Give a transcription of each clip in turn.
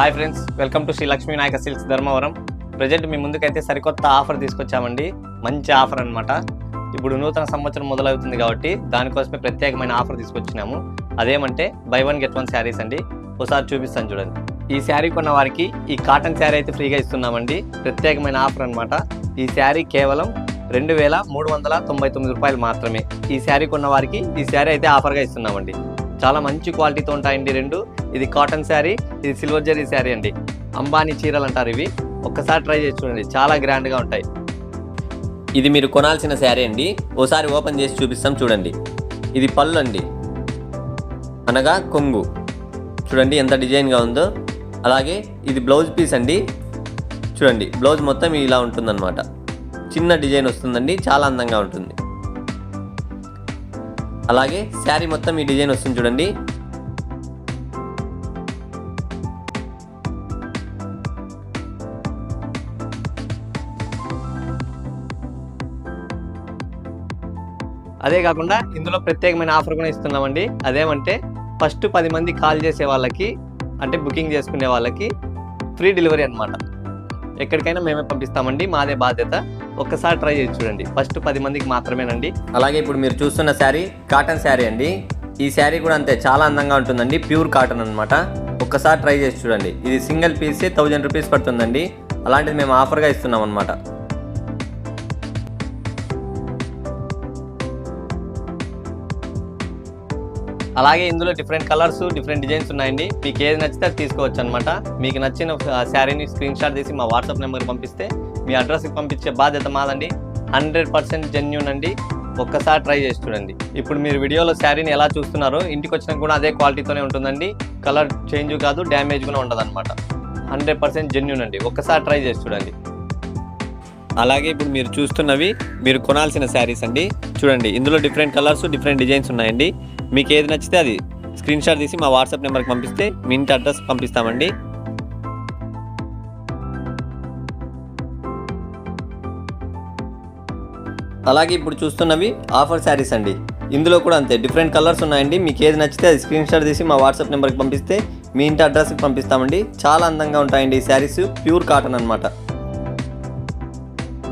Hi friends welcome to Sri Lakshmi Nayaka silks Dharmavaram. Present మీ ముందుకైతే సరికొత్త offer తీసుకొచ్చామండి. మంచి offer అనమాట ఇప్పుడు నూతన సంవత్సరం మొదలవుతుంది కాబట్టి దానికోసమే ప్రత్యేకమైన ఆఫర్ తీసుకొచ్చినాము. అదేమంటే buy one get one sarees అండి. ఒకసారి చూపిస్తాను చూడండి. ఈ శారీ కొన్న వారికి ఈ కాటన్ శారీ అయితే ఫ్రీగా ఇస్తున్నామండి. ప్రత్యేకమైన ఆఫర్ అనమాట ఈ శారీ కేవలం రెండు వేల మూడు వందల తొంభై తొమ్మిది రూపాయలు మాత్రమే. ఈ శారీ కొన్న వారికి ఈ శారీ అయితే ఆఫర్గా ఇస్తున్నామండి. చాలా మంచి క్వాలిటీతో ఉంటాయండి రెండు. ఇది కాటన్ శారీ ఇది సిల్వర్ జరీ శారీ అండి. అంబానీ చీరలు అంటారు ఇవి. ఒక్కసారి ట్రై చేసి చూడండి చాలా గ్రాండ్గా ఉంటాయి. ఇది మీరు కొనాల్సిన శారీ అండి. ఓసారి ఓపెన్ చేసి చూపిస్తాం చూడండి. ఇది పళ్ళు అండి. అనగా కొంగు. చూడండి ఎంత డిజైన్గా ఉందో. అలాగే ఇది బ్లౌజ్ పీస్ అండి. చూడండి బ్లౌజ్ మొత్తం ఇలా ఉంటుందన్నమాట. చిన్న డిజైన్ వస్తుందండి చాలా అందంగా ఉంటుంది. అలాగే శారీ మొత్తం ఈ డిజైన్ వస్తుంది చూడండి. అదే కాకుండా ఇందులో ప్రత్యేకమైన ఆఫర్ కూడా ఇస్తున్నామండి. అదేమంటే ఫస్ట్ పది మంది కాల్ చేసే వాళ్ళకి అంటే బుకింగ్ చేసుకునే వాళ్ళకి ఫ్రీ డెలివరీ అన్నమాట. ఎక్కడికైనా మేమే పంపిస్తామండి మాదే బాధ్యత. ఒక్కసారి ట్రై చేసి చూడండి. ఫస్ట్ పది మందికి మాత్రమేనండి. అలాగే ఇప్పుడు మీరు చూస్తున్న శారీ కాటన్ శారీ అండి. ఈ శారీ కూడా అంతే చాలా అందంగా ఉంటుందండి ప్యూర్ కాటన్ అనమాట ఒక్కసారి ట్రై చేసి చూడండి. ఇది సింగిల్ పీసే థౌజండ్ రూపీస్ పడుతుందండి. అలాంటిది మేము ఆఫర్గా ఇస్తున్నాం అనమాట అలాగే ఇందులో డిఫరెంట్ కలర్స్ డిఫరెంట్ డిజైన్స్ ఉన్నాయండి. మీకు ఏది నచ్చితే అది తీసుకోవచ్చు అనమాట మీకు నచ్చిన శారీని స్క్రీన్ షాట్ తీసి మా వాట్సాప్ నెంబర్కి పంపిస్తే మీ అడ్రస్కి పంపించే బాధ్యత మాదండి. హండ్రెడ్ పర్సెంట్ జెన్యున్ అండి. ఒక్కసారి ట్రై చేసి చూడండి. ఇప్పుడు మీరు వీడియోలో శారీని ఎలా చూస్తున్నారో ఇంటికి వచ్చినా కూడా అదే క్వాలిటీతోనే ఉంటుందండి. కలర్ చేంజ్ కాదు డ్యామేజ్ కూడా ఉండదు అనమాట హండ్రెడ్ పర్సెంట్ జెన్యున్ అండి. ఒక్కసారి ట్రై చేసి చూడండి. అలాగే ఇప్పుడు మీరు చూస్తున్నవి మీరు కొనాల్సిన శారీస్ అండి. చూడండి ఇందులో డిఫరెంట్ కలర్స్ డిఫరెంట్ డిజైన్స్ ఉన్నాయండి. మీకు ఏది నచ్చితే అది స్క్రీన్ షాట్ తీసి మా వాట్సాప్ నెంబర్కి పంపిస్తే మీ ఇంటి అడ్రస్ పంపిస్తామండి. అలాగే ఇప్పుడు చూస్తున్నవి ఆఫర్ శారీస్ అండి. ఇందులో కూడా అంతే డిఫరెంట్ కలర్స్ ఉన్నాయండి. మీకు ఏది నచ్చితే అది స్క్రీన్ షాట్ తీసి మా వాట్సాప్ నెంబర్కి పంపిస్తే మీ ఇంటి అడ్రస్కి పంపిస్తామండి. చాలా అందంగా ఉంటాయండి ఈ శారీస్ ప్యూర్ కాటన్ అన్నమాట.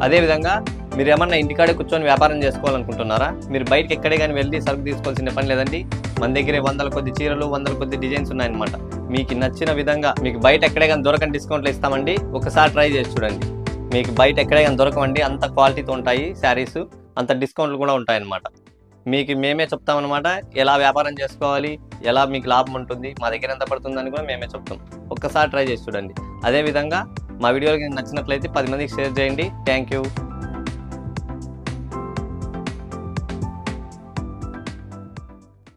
అదేవిధంగా మీరు ఏమన్నా ఇంటికాడే కూర్చొని వ్యాపారం చేసుకోవాలనుకుంటున్నారా? మీరు బయటకి ఎక్కడే కానీ వెళ్ళి సరుకు తీసుకోవాల్సిన పని లేదండి. మన దగ్గరే వందల కొద్ది చీరలు వందల కొద్ది డిజైన్స్ ఉన్నాయన్నమాట. మీకు నచ్చిన విధంగా మీకు బయట ఎక్కడే కానీ దొరకని డిస్కౌంట్లు ఇస్తామండి. ఒకసారి ట్రై చేసి చూడండి. మీకు బయట ఎక్కడే కానీ దొరకమండి అంత క్వాలిటీతో ఉంటాయి శారీస్. అంత డిస్కౌంట్లు కూడా ఉంటాయన్నమాట. మీకు మేమే చెప్తామన్నమాట. ఎలా వ్యాపారం చేసుకోవాలి? ఎలా మీకు లాభం ఉంటుంది? మా దగ్గర ఎంత పడుతుందని కూడా మేమే చెప్తాం. ఒక్కసారి ట్రై చేసి చూడండి. అదేవిధంగా మా వీడియోకి నచ్చినట్లయితే పది మందికి షేర్ చేయండి. Thank you